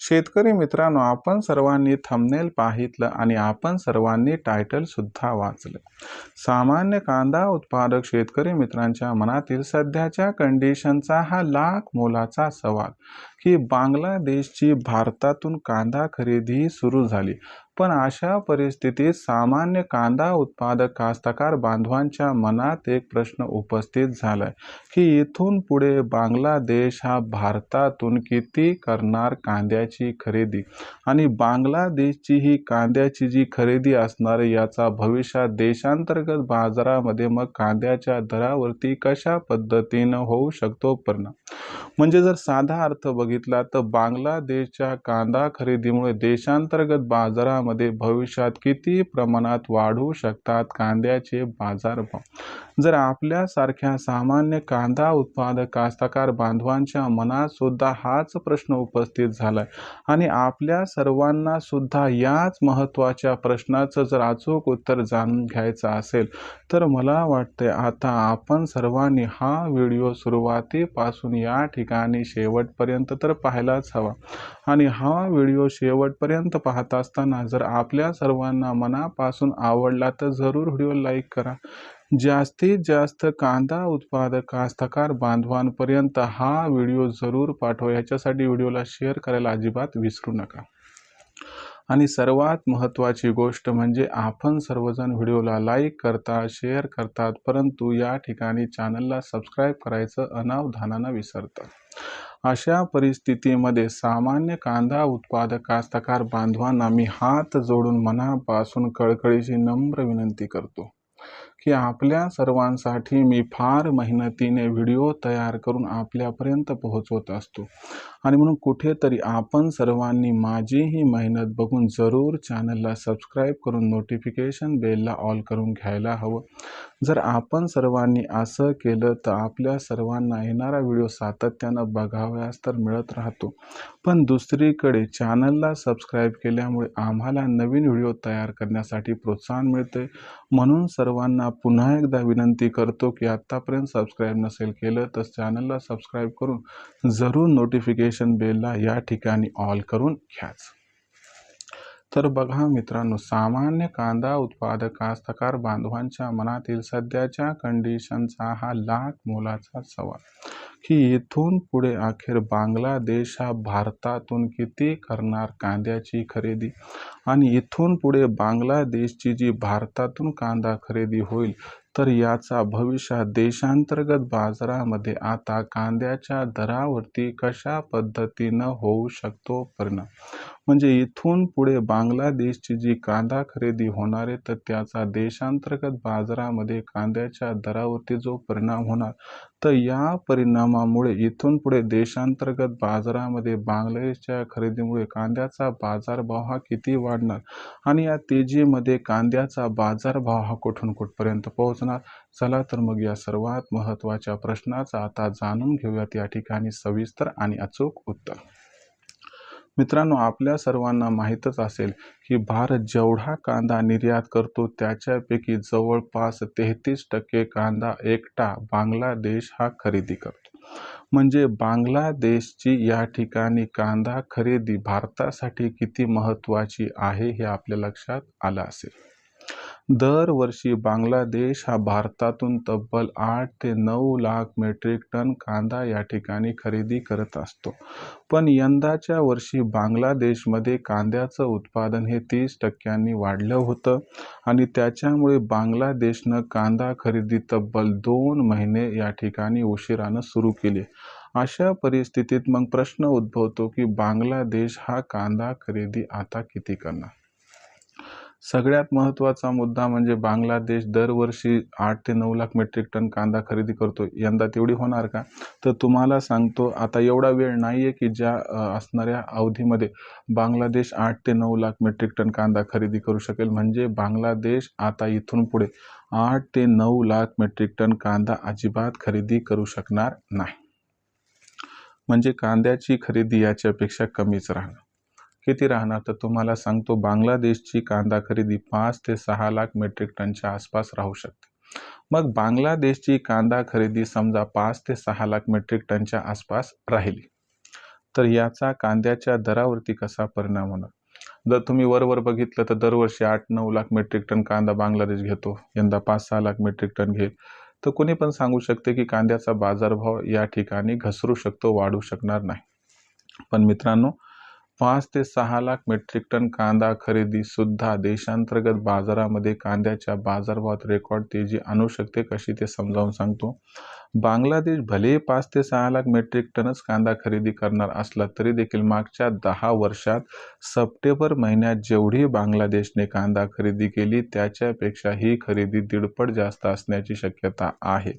शेतकरी मित्रांनो आपण सर्वांनी थंबनेल पाहितलं आणि आपण सर्वांनी टायटलसुद्धा वाचलं. सामान्य कांदा उत्पादक शेतकरी मित्रांच्या मनातील सध्याच्या कंडिशनचा हा लाख मोलाचा सवाल की बांगलादेशची भारतातून कांदा खरेदी सुरू झाली. पण अशा परिस्थितीत सामान्य कांदा उत्पादक कास्तकार बांधवांच्या मनात एक प्रश्न उपस्थित झालाय की इथून पुढे बांगलादेश हा भारतातून किती करणार कांद्याची खरेदी? आणि बांगलादेशची ही कांद्याची जी खरेदी असणार याचा भविष्यात देशांतर्गत बाजारामध्ये मग कांद्याच्या दरावरती कशा पद्धतीनं होऊ शकतो परिणाम? म्हणजे जर साधा अर्थ बघितला तर बांगलादेशच्या कांदा खरेदीमुळे देशांतर्गत बाजारामध्ये भविष्यात किती प्रमाणात वाढू शकतात कांद्याचे बाजारभाव जर आपल्यासारख्या सामान्य कांदा उत्पादक कास्तकार बांधवांच्या मनात सुद्धा हाच प्रश्न उपस्थित झालाय आणि आपल्या सर्वांना सुद्धा याच महत्त्वाच्या प्रश्नाचं जर अचूक उत्तर जाणून घ्यायचं असेल तर मला वाटते आता आपण सर्वांनी हा व्हिडिओ सुरुवातीपासून या ठिकाणी शेवटपर्यंत तर पाहायलाच हवा आणि हा व्हिडिओ शेवटपर्यंत पाहत असताना जर आपल्या सर्वांना मनापासून आवडला तर जरूर व्हिडिओ लाईक करा. जास्तीत जास्त कांदा उत्पादक कास्तकार बांधवांपर्यंत हा व्हिडिओ जरूर पाठवा. याच्यासाठी व्हिडिओला शेअर करायला अजिबात विसरू नका. आणि सर्वात महत्त्वाची गोष्ट म्हणजे आपण सर्वजण व्हिडिओला लाईक करता शेअर करतात परंतु या ठिकाणी चॅनलला सबस्क्राईब करायचं अनावधानानं विसरतात अशा परिस्थितीमध्ये सामान्य कांदा उत्पादक कास्तकार बांधवांना मी हात जोडून मनापासून कळकळीची नम्र विनंती करतो. की आपल्या सर्वांसाठी मी फार मेहनतीने व्हिडिओ तयार करून आपल्यापर्यंत पोहोचवत असतो. आणि म्हणून कुठेतरी आपण सर्वांनी माझी ही मेहनत बघून जरूर चॅनलला सबस्क्राईब करून नोटिफिकेशन बेलला ऑल करून घ्यायला हवं. जर आपण सर्वांनी असं केलं तर आपल्या सर्वांना येणारा व्हिडिओ सातत्यानं बघाव्यास तर मिळत राहतो. पण दुसरीकडे चॅनलला सबस्क्राईब केल्यामुळे आम्हाला नवीन व्हिडिओ तयार करण्यासाठी प्रोत्साहन मिळते. म्हणून सर्वांना पुन्हा एकदा विनंती करतो की आत्तापर्यंत सबस्क्राईब नसेल केलं तर चॅनलला सबस्क्राईब करून जरूर नोटिफिकेशन बेलला या ठिकाणी ऑल करून घ्याच. तर बघा मित्रांनो सामान्य कांदा उत्पादक कास्तकार बांधवांच्या मनातील सध्याच्या कंडिशनचा हा लाख मोलाचा सवाल. की इथून पुढे अखेर बांगलादेश हा भारतातून किती करणार कांद्याची खरेदी? आणि इथून पुढे बांगलादेशची जी भारतातून कांदा खरेदी होईल तर याचा भविष्यात देशांतर्गत बाजारामध्ये आता कांद्याच्या दरावरती कशा पद्धतीनं होऊ शकतो परिणाम? म्हणजे इथून पुढे बांगलादेशची जी कांदा खरेदी होणार आहे तर त्याचा देशांतर्गत बाजारामध्ये कांद्याच्या दरावरती जो परिणाम होणार तर या परिणामामुळे इथून पुढे देशांतर्गत बाजारामध्ये बांगलादेशच्या खरेदीमुळे कांद्याचा बाजारभाव हा किती वाढणार आणि या तेजीमध्ये कांद्याचा बाजारभाव हा कुठून कुठपर्यंत पोहोचणार? चला तर मग या सर्वात महत्त्वाच्या प्रश्नाचा आता जाणून घेऊयात. या ठिकाणी सविस्तर आणि अचूक उत्तर. मित्रांनो आपल्या सर्वांना माहीतच असेल की भारत जेवढा कांदा निर्यात करतो त्याच्यापैकी जवळपास तेहतीस टक्के कांदा एकटा बांगलादेश हा खरेदी करतो. म्हणजे बांगलादेशची या ठिकाणी कांदा खरेदी भारतासाठी किती महत्त्वाची आहे हे आपल्या लक्षात आलं असेल. दरवर्षी बांगलादेश हा भारतातून तब्बल आठ ते नऊ लाख मेट्रिक टन कांदा या ठिकाणी खरेदी करत असतो. पण यंदाच्या वर्षी बांगलादेशमध्ये कांद्याचं उत्पादन हे तीस टक्क्यांनी वाढलं होतं आणि त्याच्यामुळे बांगलादेशनं कांदा खरेदी तब्बल दोन महिने या ठिकाणी उशिरानं सुरू केली. अशा परिस्थितीत मग प्रश्न उद्भवतो की बांगलादेश हा कांदा खरेदी आता किती करणार? सगळ्यात महत्त्वाचा मुद्दा म्हणजे बांगलादेश दरवर्षी आठ ते नऊ लाख मेट्रिक टन कांदा खरेदी करतो. यंदा तेवढी होणार का? तर तुम्हाला सांगतो आता एवढा वेळ नाही आहे की ज्या असणाऱ्या अवधीमध्ये बांगलादेश आठ ते नऊ लाख मेट्रिक टन कांदा खरेदी करू शकेल. म्हणजे बांगलादेश आता इथून पुढे आठ ते नऊ लाख मेट्रिक टन कांदा अजिबात खरेदी करू शकणार नाही. म्हणजे कांद्याची खरेदी याच्यापेक्षा कमीच राहणार. किती राहणार? तर तुम्हाला सांगतो बांगलादेशची कांदा खरेदी पाच ते सहा लाख मेट्रिक टनच्या आसपास राहू शकते. मग बांगलादेशची कांदा खरेदी समजा पाच ते सहा लाख मेट्रिक टनच्या आसपास राहिली. तर याचा कांद्याच्या दरावरती कसा परिणाम होणार? जर तुम्ही वरवर बघितलं तर दरवर्षी आठ नऊ लाख मेट्रिक टन कांदा बांगलादेश घेतो यंदा पाच सहा लाख मेट्रिक टन घेईल. तर कोणी पण सांगू शकते की कांद्याचा बाजारभाव या ठिकाणी घसरू शकतो वाढू शकणार नाही. पण मित्रांनो पाच ते सहा लाख मेट्रिक टन कांदा खरेदी सुद्धा देशांतर्गत बाजारामध्ये कांद्याच्या बाजारभावात रेकॉर्ड तेजी आणू शकते कशी ते समजावून सांगतो. बांगलादेश भले पाच ते सहा लाख मेट्रिक टनच कांदा खरेदी करणार असला तरी देखील मागच्या दहा वर्षात सप्टेंबर महिन्यात जेवढी बांगलादेशने कांदा खरेदी केली त्याच्यापेक्षा ही खरेदी दीडपट जास्त असण्याची शक्यता आहे.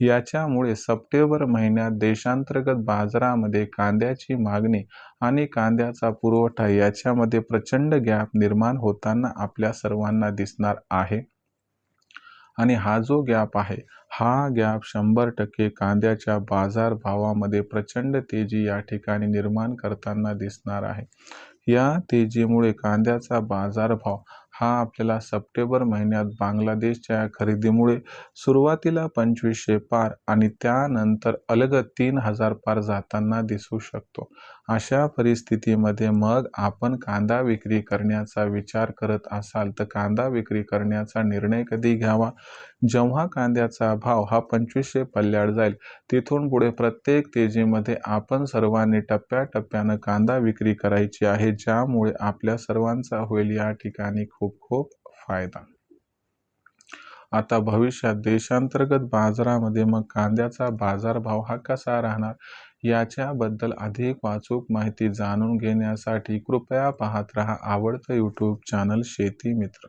याच्यामुळे सप्टेंबर महिन्यात देशांतर्गत बाजारामध्ये कांद्याची मागणी आणि कांद्याचा पुरवठा याच्यामध्ये प्रचंड गॅप निर्माण होताना आपल्या सर्वांना दिसणार आहे. आणि हा जो गॅप आहे हा गॅप शंभर टक्के कांद्याच्या बाजारभावामध्ये प्रचंड तेजी या ठिकाणी निर्माण करताना दिसणार आहे. या तेजीमुळे कांद्याचा बाजारभाव हा आपल्याला सप्टेंबर महिन्यात बांगलादेशच्या खरेदीमुळे सुरुवातीला पंचवीसशे पार आणि त्यानंतर अलगद तीन हजार पार जाताना दिसू शकतो. अशा परिस्थितीमध्ये मग आपण कांदा विक्री करण्याचा विचार करत असाल तर कांदा विक्री करण्याचा निर्णय कधी घ्यावा? जेव्हा कांद्याचा भाव हा पंचवीसशे पल्ल्याड जाईल तिथून पुढे प्रत्येक तेजीमध्ये आपण सर्वांनी टप्प्याटप्प्यानं कांदा विक्री करायची आहे ज्यामुळे आपल्या सर्वांचा होईल या ठिकाणी खूप खूप फायदा. आता भविष्यात देशांतर्गत बाजारामध्ये मग कांद्याचा बाजारभाव हा कसा राहणार? याच्याबद्दल अधिक वाचूक माहिती जाणून घेण्यासाठी कृपया पाहत रहा आवडतं यूट्यूब चॅनल शेती मित्र.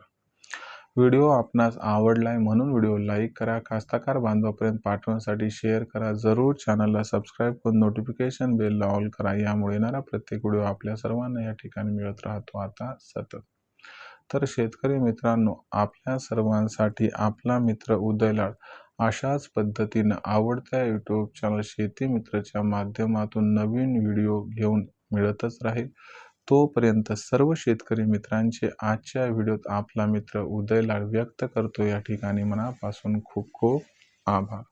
व्हिडिओ आपणास आवडलाय म्हणून व्हिडिओ लाईक करा कास्तकार बांधवापर्यंत पाठवण्यासाठी शेअर करा. जरूर चॅनलला सबस्क्राईब करून नोटिफिकेशन बेल ऑल करा. यामुळे येणारा प्रत्येक व्हिडिओ आपल्या सर्वांना या ठिकाणी मिळत राहतो. आता सतत. तर शेतकरी मित्रांनो आपल्या सर्वांसाठी आपला मित्र उदयलाड अशाच पद्धतीनं आवडत्या यूट्यूब चॅनल शेती मित्रच्या माध्यमातून नवीन व्हिडिओ घेऊन मिळतच राहील. तोपर्यंत सर्व शेतकरी मित्रांचे आजच्या व्हिडिओत आपला मित्र उदयलाड व्यक्त करतो. या ठिकाणी मनापासून खूप खूप आभार.